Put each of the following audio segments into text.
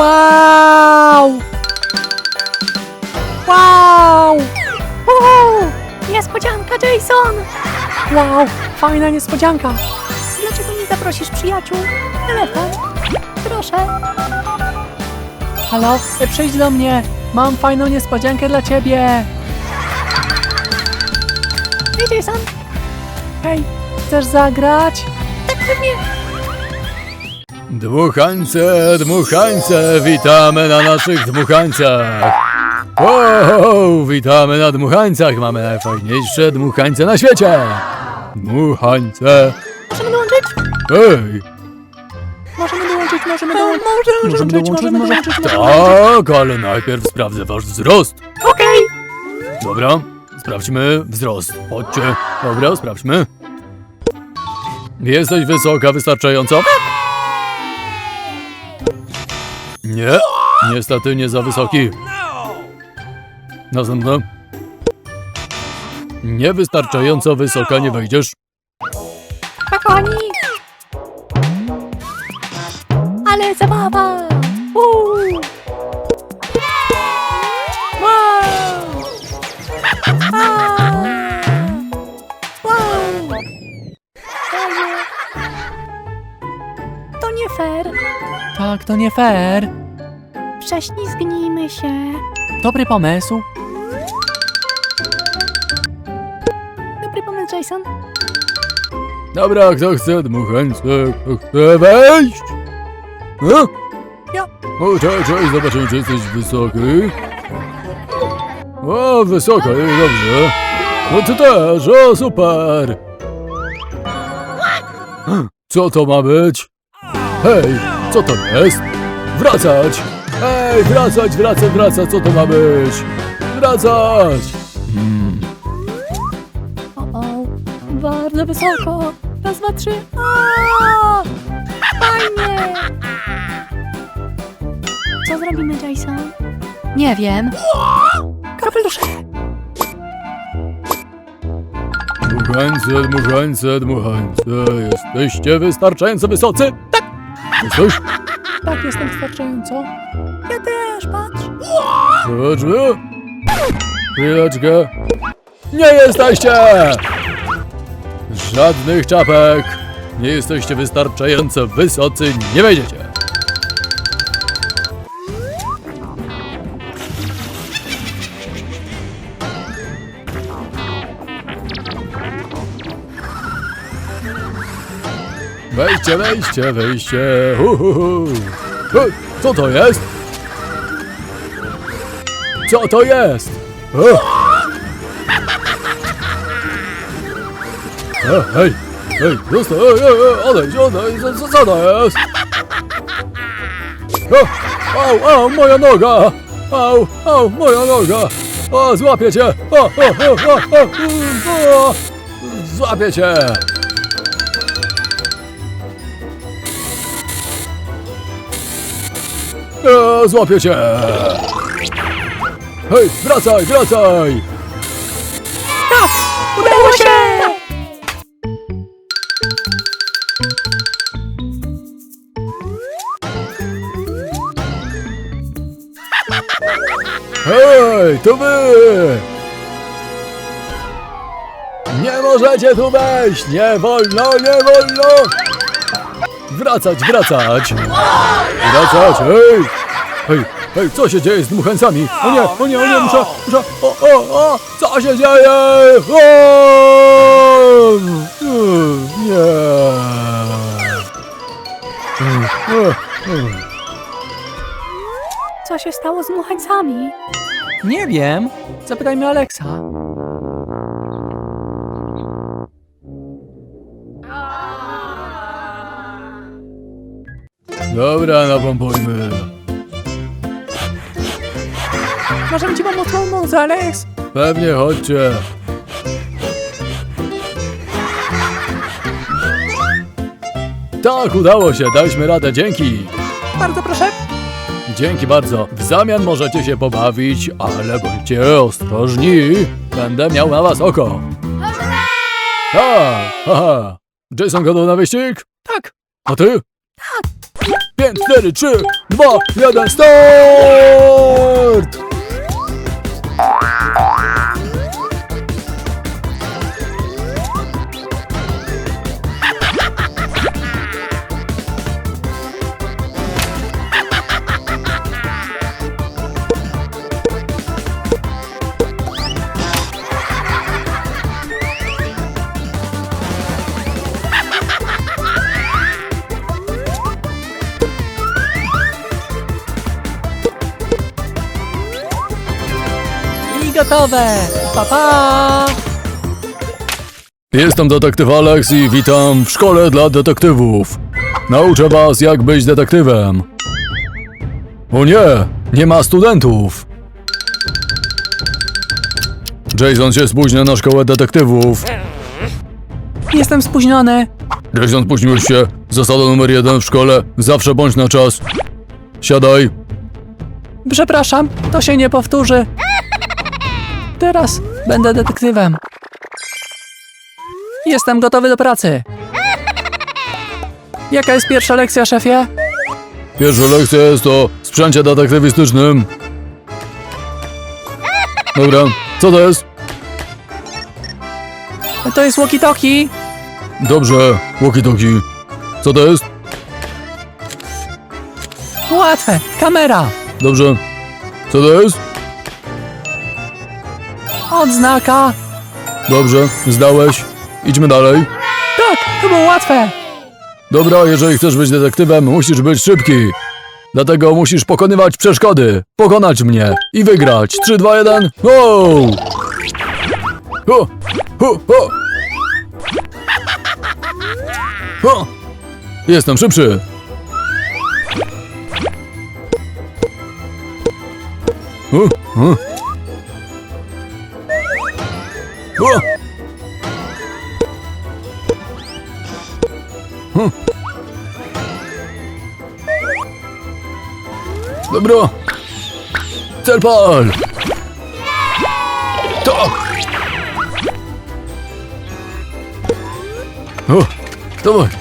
Wow! Wow! Uhu! Niespodzianka, Jason! Wow! Fajna niespodzianka! Dlaczego nie zaprosisz przyjaciół? Telefon. Proszę. Halo? E, Przyjdź do mnie! Mam fajną niespodziankę dla ciebie! Hej, Jason. Hej, chcesz zagrać? Tak pewnie. Dmuchańce, dmuchańce, witamy na naszych dmuchańcach. Wow, witamy na dmuchańcach, mamy najfajniejsze dmuchańce na świecie. Dmuchańce, Możemy dołączyć? ej, Możemy dołączyć, możemy dołączyć! możemy Możemy dołączyć, możemy dołączyć! tak, ale najpierw sprawdzę wasz wzrost. Okej. Dobra, sprawdźmy wzrost. Chodźcie, dobra, sprawdźmy. Jesteś wysoka wystarczająco? Nie, niestety nie za wysoki. Następne. Niewystarczająco wysoka nie wejdziesz. Kochani. Ale zabawa. Uuu. Wow. A. Wow. To nie fair. Tak, to nie fair! Prześlizgnijmy się. Dobry pomysł! Dobry pomysł, Jason. Dobra, kto chce dmuchańce, kto chce wejść? No? Ja. O, cześć, cześć, zobaczymy, czy jesteś wysoki. O, wysoka, dobrze. No ty też, o, super. Co to ma być? Hej, co to jest? Wracać! Hej, wracać, wracać, wracać, co to ma być? Wracać! Hmm. O, o. Bardzo wysoko. Raz, dwa, trzy. A! Fajnie. Co zrobimy, Jason? Nie wiem. Kapelusze. Dmuchańce, dmuchańce, dmuchańce, jesteście wystarczająco wysocy? Tak! Jesteś? Tak, jestem wystarczająco. Też, patrz. Chodźmy. Chwileczkę. Nie jesteście! Żadnych czapek. Nie jesteście wystarczająco wysocy, nie wejdziecie. Wejście, wejście, wejście. Hu, hu, hu. Co to jest? Co to jest? O! E, hej, hej, zostań, ej, ej, ej, odejdź, odejdź, co, co, to jest? O, au, au, moja noga! Au, au, moja noga! O, złapię cię! O, o, o, o, o, o, złapię cię! E, złapię cię! Hej, wracaj, wracaj! Udało się! Hej, to wy! Nie możecie tu wejść! Nie wolno, nie wolno! Wracać, wracać! Wracać, hej! Hej, hej, co się dzieje z dmuchańcami? O nie, o nie, o nie, muszę, muszę, o, o, o! Co się dzieje? O! Nie! Co się stało z dmuchańcami? Nie wiem. Zapytajmy Aleksa. Dobra, napompujmy. Możemy ci pomóc, pomóc, Aleks! Pewnie chodźcie. Tak, udało się, daliśmy radę, dzięki. Bardzo proszę. Dzięki bardzo. W zamian możecie się pobawić, ale bądźcie ostrożni. Będę miał na was oko. Tak, haha. Jason gotów na wyścig? Tak. A ty? 5, 4, 3, 2, 1, start! Gotowe! Pa, pa! Jestem detektyw Alex i witam w szkole dla detektywów. Nauczę was, jak być detektywem. O nie, nie ma studentów. Jason się spóźnia na szkołę detektywów. Jestem spóźniony. Jason, spóźniłeś się. Zasada numer jeden w szkole. Zawsze bądź na czas. Siadaj. Przepraszam, to się nie powtórzy. Teraz będę detektywem. Jestem gotowy do pracy. Jaka jest pierwsza lekcja, szefie? Pierwsza lekcja jest o sprzęcie detektywistycznym. Dobra, co to jest? To jest walkie-talkie. Dobrze, walkie-talkie. Co to jest? Łatwe. Kamera. Dobrze. Co to jest? Odznaka. Dobrze, zdałeś. Idźmy dalej. Tak, to było łatwe. Dobra, jeżeli chcesz być detektywem, musisz być szybki. Dlatego musisz pokonywać przeszkody, pokonać mnie i wygrać. 3, 2, 1, go! Ho, ho, ho. Ho. Jestem szybszy. Ho, ho. Ho. Dobra. Cel pal. To. O, dawaj.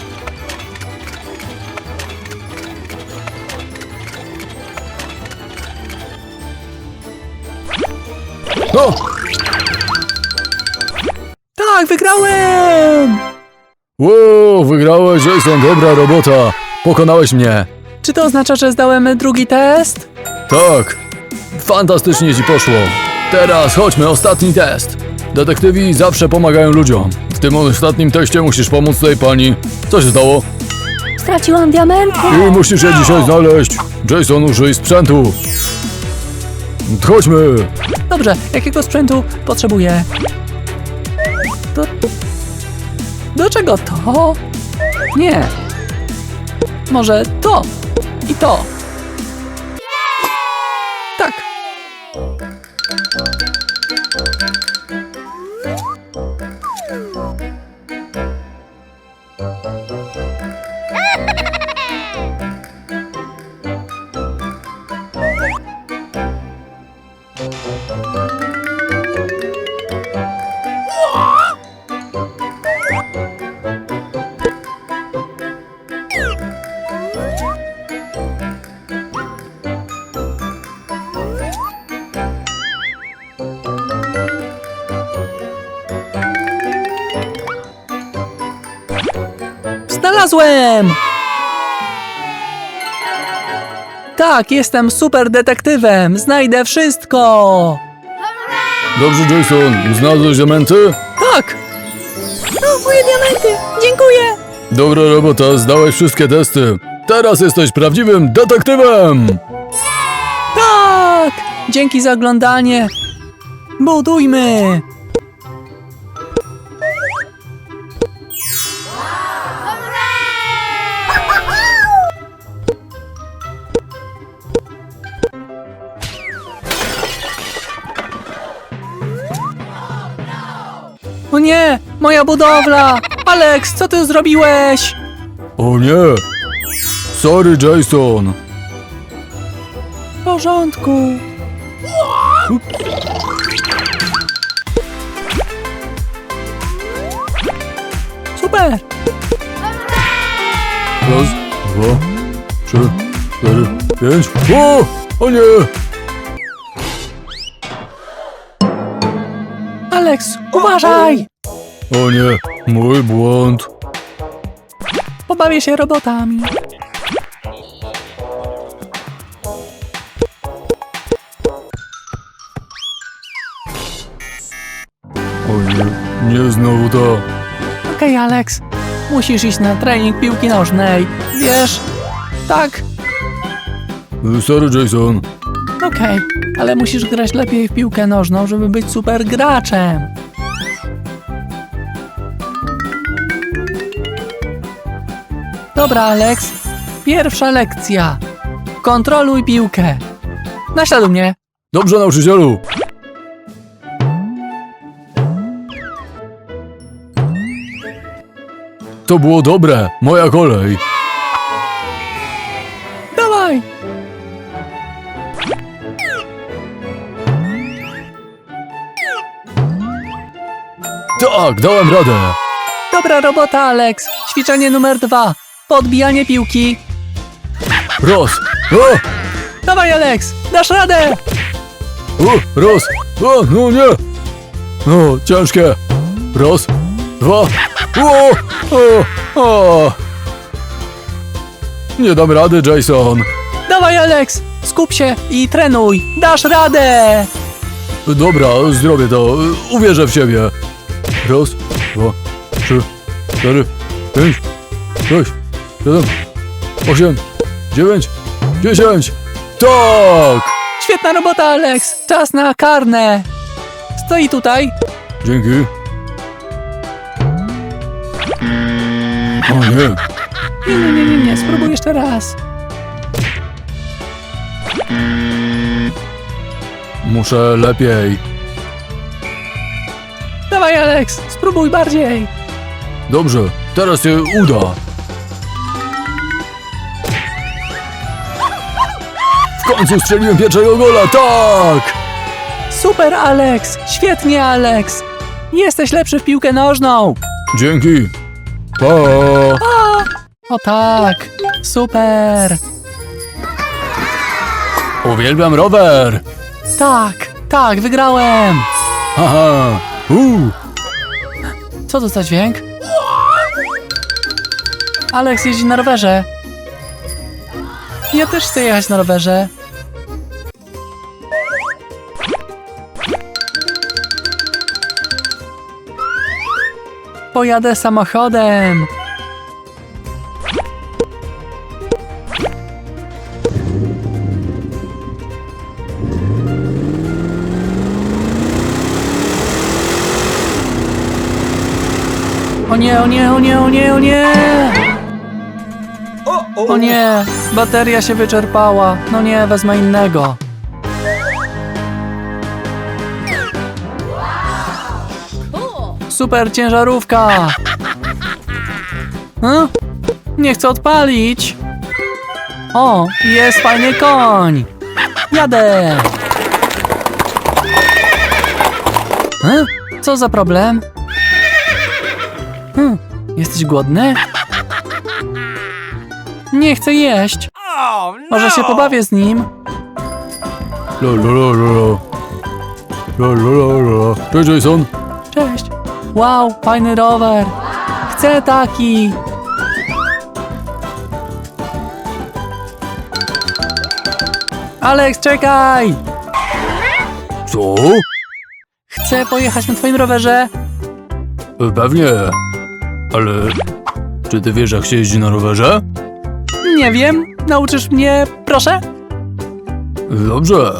Wow, wygrałeś, Jason, dobra robota. Pokonałeś mnie. Czy to oznacza, że zdałem drugi test? Tak, fantastycznie ci poszło. Teraz chodźmy, ostatni test. Detektywi zawsze pomagają ludziom. W tym ostatnim teście musisz pomóc tej pani. Co się stało? Straciłam diamenty. I musisz je dzisiaj znaleźć. Jason, użyj sprzętu. Chodźmy. Dobrze, jakiego sprzętu potrzebuję? Do... Do czego to? Nie. Może to i to. Znalazłem! Tak, jestem super detektywem. Znajdę wszystko. Dobrze, Jason. Znalazłeś diamenty? Tak, O, moje diamenty. Dziękuję. Dobra robota, zdałeś wszystkie testy. Teraz jesteś prawdziwym detektywem. tak. Dzięki za oglądanie. Budujmy. O nie, moja budowla! Alex, co ty zrobiłeś? O nie. Sorry, Jason. W porządku. Super! Raz, dwa, trzy, cztery, pięć. O! O nie! Alex, uważaj! O nie! Mój błąd. Pobawię się robotami. O nie, nie znowu to. Okej, Alex. Musisz iść na trening piłki nożnej. Wiesz? Tak, Sorry, Jason. okej. Ale musisz grać lepiej w piłkę nożną, żeby być super graczem. Dobra, Alex. Pierwsza lekcja. Kontroluj piłkę. Naśladuj mnie. Dobrze, nauczycielu. To było dobre. Moja kolej. Tak, dałem radę. Dobra robota, Alex. Ćwiczenie numer dwa. Podbijanie piłki. Raz. O! Dawaj, Alex. Dasz radę. O! Raz. O! No nie. No, ciężkie. Raz. Dwa. O! O! O! Nie dam rady, Jason. Dawaj, Alex. Skup się i trenuj. Dasz radę. Dobra, zrobię to. Uwierzę w siebie. Raz, dwa, trzy, cztery, pięć, sześć, siedem, osiem, dziewięć, dziesięć. Tak! Świetna robota, Alex. Czas na karne. Stoi tutaj. Dzięki. O nie, Nie, nie, nie, nie, nie. Spróbuj jeszcze raz. muszę lepiej. Dawaj, Alex. Spróbuj bardziej. Dobrze, teraz się uda. W końcu strzeliłem pierwszego gola, tak! Super, Alex. Świetnie, Alex. Jesteś lepszy w piłkę nożną. Dzięki. Pa! O tak. Super. Uwielbiam rower! Tak, tak, wygrałem. Haha! Uuu! Co to za dźwięk? Alex jeździ na rowerze. Ja też chcę jechać na rowerze. Pojadę samochodem. Nie, o nie, o nie, o nie, o nie! O nie, bateria się wyczerpała. No nie, wezmę innego. Super ciężarówka! Hm? Nie chcę odpalić. O, jest fajny koń. Jadę. Hm? Co za problem? Hm, jesteś głodny? Nie chcę jeść. Może się pobawię z nim? Cześć Jason! Cześć. Wow, fajny rower. Chcę taki. Alex, czekaj! Co? Chcę pojechać na twoim rowerze. Pewnie. Ale... Czy ty wiesz jak się jeździ na rowerze? Nie wiem, nauczysz mnie, proszę? Dobrze.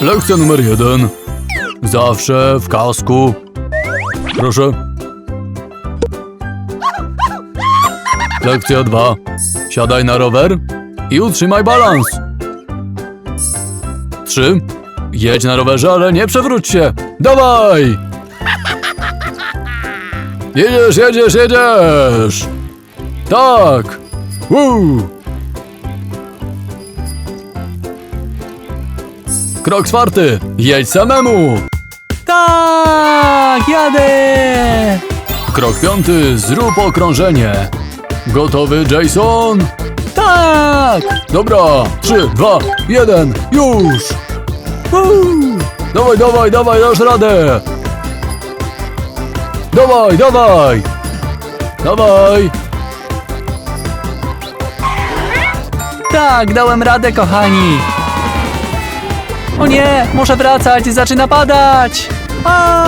Lekcja numer jeden. Zawsze w kasku. Proszę. Lekcja dwa. Siadaj na rower i utrzymaj balans. Trzy. Jedź na rowerze, ale nie przewróć się. Dawaj! Jedziesz, jedziesz, jedziesz! Tak! Woo! Krok czwarty. Jedź samemu. Tak, jadę! Krok piąty. Zrób okrążenie. Gotowy, Jason? Tak! Dobra, trzy, dwa, jeden, już! Uuu. Dawaj, dawaj, dawaj, dasz radę! Dawaj, dawaj! Dawaj! Tak, dałem radę, kochani. O nie, muszę wracać, zaczyna padać. A!